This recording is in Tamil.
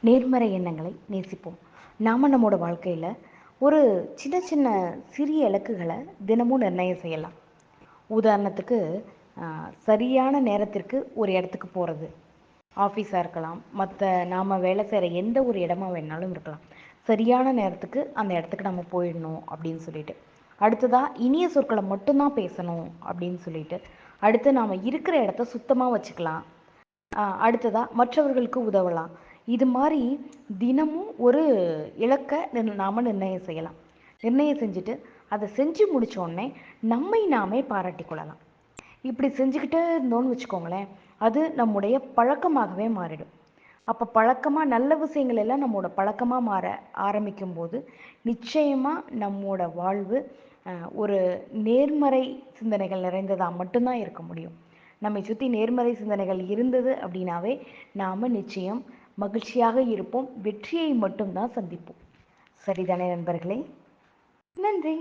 நேர்மறை எண்ணங்களை நேசிப்போம். நாம் நம்மளோட வாழ்க்கையில் ஒரு சின்ன சின்ன சிறிய இலக்குகளை தினமும் நிர்ணயம் செய்யலாம். உதாரணத்துக்கு சரியான நேரத்திற்கு ஒரு இடத்துக்கு போகிறது ஆஃபீஸாக இருக்கலாம் மற்ற நாம் வேலை செய்கிற எந்த ஒரு இடமா வேணாலும் இருக்கலாம். சரியான நேரத்துக்கு அந்த இடத்துக்கு நம்ம போயிடணும் அப்படின்னு சொல்லிட்டு. அடுத்ததாக இனிய சொற்களை மட்டும்தான் பேசணும் அப்படின்னு சொல்லிட்டு. அடுத்து நாம் இருக்கிற இடத்த சுத்தமாக வச்சுக்கலாம். ஆஹ் மற்றவர்களுக்கு உதவலாம். இது மாதிரி தினமும் ஒரு இலக்கை நிர்- நாம நிர்ணயம் செய்யலாம். நிர்ணயம் செஞ்சுட்டு அதை செஞ்சு முடித்தோடனே நம்மை நாமே பாராட்டி கொள்ளலாம். இப்படி செஞ்சுக்கிட்டே இருந்தோம்னு வச்சுக்கோங்களேன் அது நம்முடைய பழக்கமாகவே மாறிடும். அப்போ பழக்கமாக நல்ல விஷயங்கள் எல்லாம் நம்மளோட பழக்கமாக மாற ஆரம்பிக்கும் போது நிச்சயமாக நம்மோட வாழ்வு ஒரு நேர்மறை சிந்தனைகள் நிறைந்ததாக மட்டும்தான் இருக்க முடியும். நம்மை சுற்றி நேர்மறை சிந்தனைகள் இருந்தது அப்படின்னாவே நாம் நிச்சயம் மகிழ்ச்சியாக இருப்போம். வெற்றியை மட்டும்தான் சந்திப்போம். சரிதானே நண்பர்களே? நன்றி.